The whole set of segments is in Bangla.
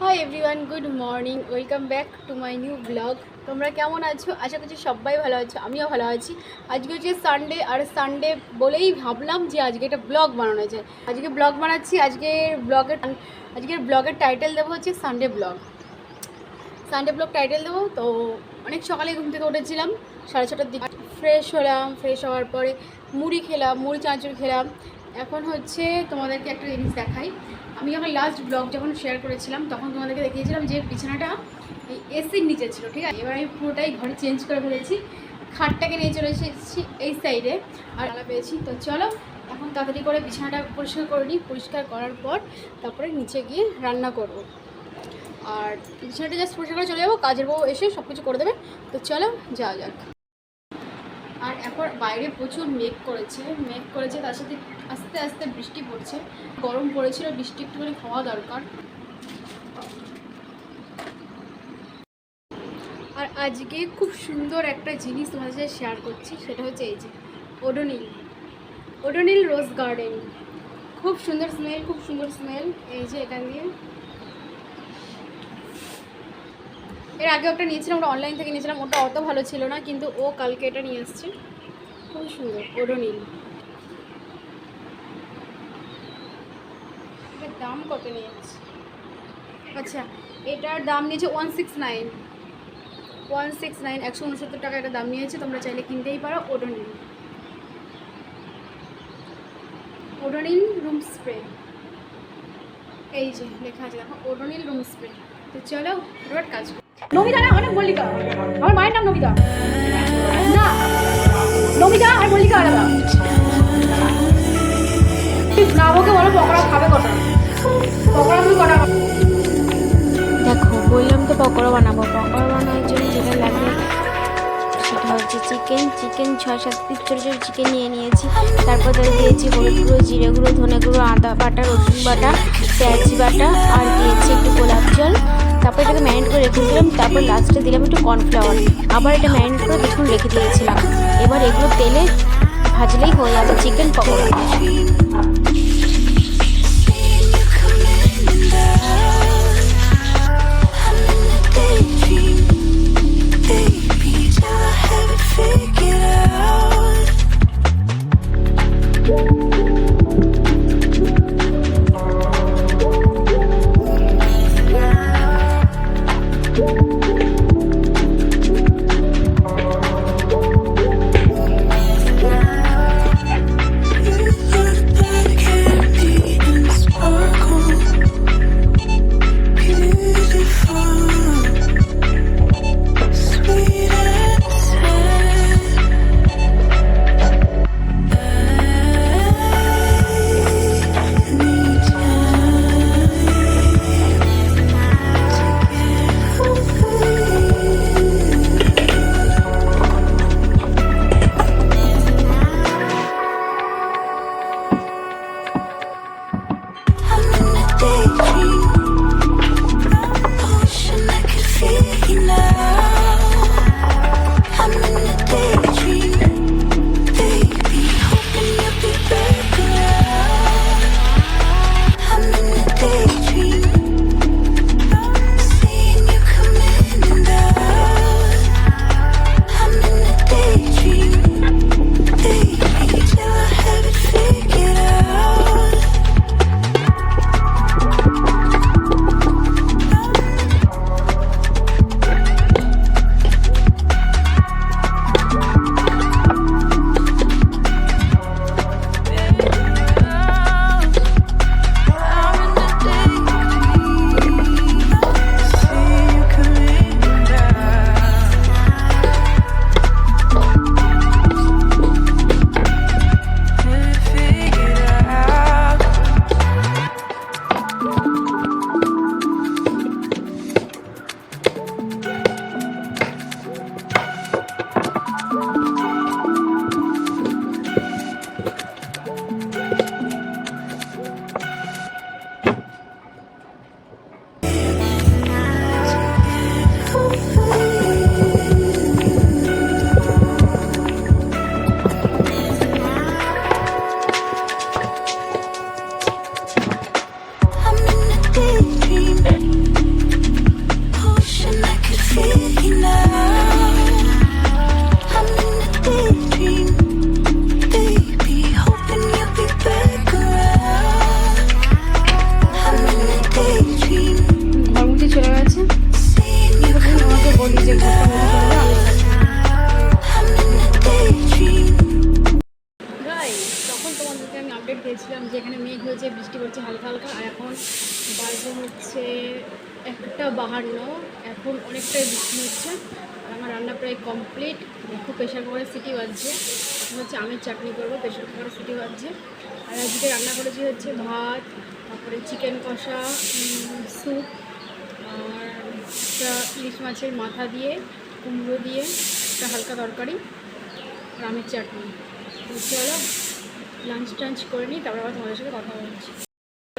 Hi everyone good morning welcome back to my new vlog তোমরা কেমন আছো? আশা করছি সবাই ভালো আছো, আমিও ভালো আছি। আজকে হচ্ছে সানডে আর সানডে বলেই ভাবলাম যে আজকে একটা ব্লগ বানানো যায়। আজকে ব্লগ বানাচ্ছি, আজকে ব্লগের আজকের ব্লগের টাইটেল দেবো হচ্ছে Sunday vlog Sunday vlog title দেবো, তো অনেক সকালে ঘুম থেকে উঠেছিলাম, সাড়ে ছটার দিকে। ফ্রেশ হলাম ফ্রেশ হওয়ার পরে মুড়ি খেলাম, মুড়ি চাঁচুর খেলাম। এখন হচ্ছে তোমাদেরকে একটা জিনিস দেখাই। আমি যখন লাস্ট ব্লগ যখন শেয়ার করেছিলাম, তখন তোমাদেরকে দেখিয়েছিলাম যে বিছানাটা এই এসির নিচে ছিল, ঠিক আছে? এবার আমি পুরোটাই ঘরে চেঞ্জ করে ফেলেছি। খাটটাকে নিয়ে চলে এসেছি এই সাইডে আর আলা পেয়েছি। তো চলো, এখন তাড়াতাড়ি করে বিছানাটা পরিষ্কার করে নিই। পরিষ্কার করার পর তারপরে নিচে গিয়ে রান্না করব। আর বিছানাটা জাস্ট পরিষ্কার করে চলে যাব, কাজের বউ এসে সব কিছু করে দেবে। তো চলো, যাওয়া যাক। আর বাইরে প্রচুর মেঘ করেছে। মেঘ করেছে, তার সাথে আস্তে আস্তে বৃষ্টি পড়ছে। গরম পড়েছিল, বৃষ্টি একটুখানি হওয়া দরকার। আর আজকে খুব সুন্দর একটা জিনিস তোমাদের সাথে শেয়ার করছি, সেটা হচ্ছে এই যে ওডোনিল। ওডোনিল রোজ গার্ডেন। খুব সুন্দর স্মেল খুব সুন্দর স্মেল এই যে এখান দিয়ে এর আগে একটা নিয়েছিলাম, ওটা অনলাইন থেকে নিয়েছিলাম, ওটা অত ভালো ছিল না, কিন্তু ও কালকে এটা নিয়ে এসছে। খুব সুন্দর ওডোনিল এটার দাম কত নিয়েছে? আচ্ছা এটার দাম নিয়েছে one six nine one six nine একশো উনসত্তর টাকা এটা দাম নিয়েছে, তোমরা চাইলে কিনতেই পারো ওডোনিল ওডোনিল রুম স্প্রে এই যে, লেখা আছে, দেখো ওডোনিল রুম স্প্রে তো চলো এবার কাজ নমিতা না, অনেক মল্লিকা। আমার মায়ের নাম নমিতা। না, নমিতা আর মল্লিকা আলাদা। বলো পকোড়া খাবে কটা। পকোড়া কটা দেখো, বললাম তো পকোড়া বানাবো। পকোড়া বানানোর জন্য যেটা লাগে, সেটা হচ্ছে চিকেন চিকেন ছয়, সাত পিস ছোটো ছোটো চিকেন নিয়ে নিয়েছি। তারপর তাতে দিয়েছি হলুদ গুঁড়ো, জিরে গুঁড়ো, ধনে গুঁড়ো, আদা বাটা, রসুন বাটা, পেঁয়াজ বাটা, আর দিয়েছি একটু গোলাপ জল। তারপর এটাকে ম্যারিনেট করে রেখে দিলাম, তারপর লাস্টে দিলাম একটু কর্নফ্লাওয়ার আবার এটা ম্যারিনেট করে কিছুক্ষণ রেখে দিয়েছিলাম। এবার এগুলো তেলে ভাজলেই হয়ে যাবে চিকেন পকোড়া। Thank বাজে হচ্ছে একটা বাহান্ন, এখন অনেকটাই বৃষ্টি হচ্ছে, আর আমার রান্না প্রায় কমপ্লিট দেখো প্রেশার কুকারের সিটি বাজছে। এখন হচ্ছে আমের চাটনি করব প্রেশার কুকারের সিটি বাজছে। আর আজকে রান্না করেছি হচ্ছে ভাত, তারপরে চিকেন কষা স্যুপ আর একটা ইলিশ মাছের মাথা দিয়ে, কুমড়ো দিয়ে, একটা হালকা তরকারি, আর আমের চাটনি। চলো লাঞ্চ টাঞ্চ করে নিই, তারপর আবার তোমাদের সাথে কথা বলছি।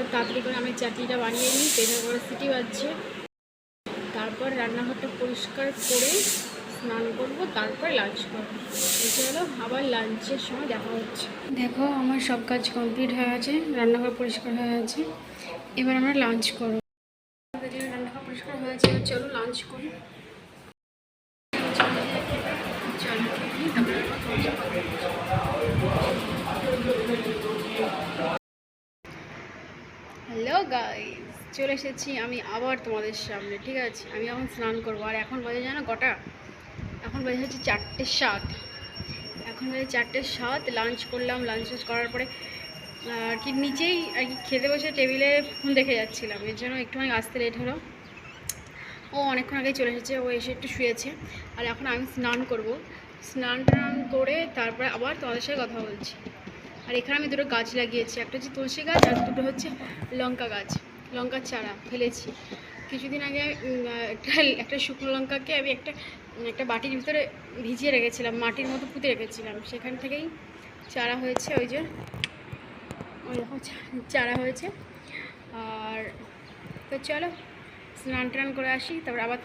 তাড়াতাড়ি করে আমি চাটনিটা বানিয়ে নিই প্রেশার করে সিটি বাজছে তারপর রান্নাঘরটা পরিষ্কার করে স্নান করব তারপর লাঞ্চ করব চলো আবার লাঞ্চের সময় দেখা হচ্ছে দেখো আমার সব কাজ কমপ্লিট হয়ে গেছে রান্নাঘর পরিষ্কার হয়ে গেছে এবার আমরা লাঞ্চ করব রান্নাঘর পরিষ্কার হয়েছে চলো লাঞ্চ করি চলো তারপরে হ্যালো গাইস, চলে এসেছি আমি আবার তোমাদের সামনে, ঠিক আছে? আমি এখন স্নান করব, আর এখন বাজে জানো কটা? এখন বাজে হচ্ছে চারটে সাত। এখন বাজে চারটে সাত লাঞ্চ করলাম লাঞ্চ টাঞ্চ করার পরে আর কি নিচেই আর কি খেতে বসে টেবিলে ফোন দেখে যাচ্ছিলাম, এর জন্য একটুখানি আসতে লেট হলো। ও অনেকক্ষণ আগে চলে এসেছে, ও এসে একটু শুয়েছে। আর এখন আমি স্নান করব। স্নান টান করে তারপরে আবার তোমাদের সাথে কথা বলছি। আর এখানে আমি দুটো গাছ লাগিয়েছি। একটা হচ্ছে তুলসী গাছ আর দুটো হচ্ছে লঙ্কা গাছ। লঙ্কার চারা ফেলেছি। কিছুদিন আগে একটা একটা শুকনো লঙ্কাকে আমি একটা একটা বাটির ভিতরে ভিজিয়ে রেখেছিলাম, মাটির মতো পুঁতে রেখেছিলাম। সেখান থেকেই চারা হয়েছে ওই যে, ওই চারা হয়েছে। আর তো চলো স্নান টান করে আসি, তারপর আবার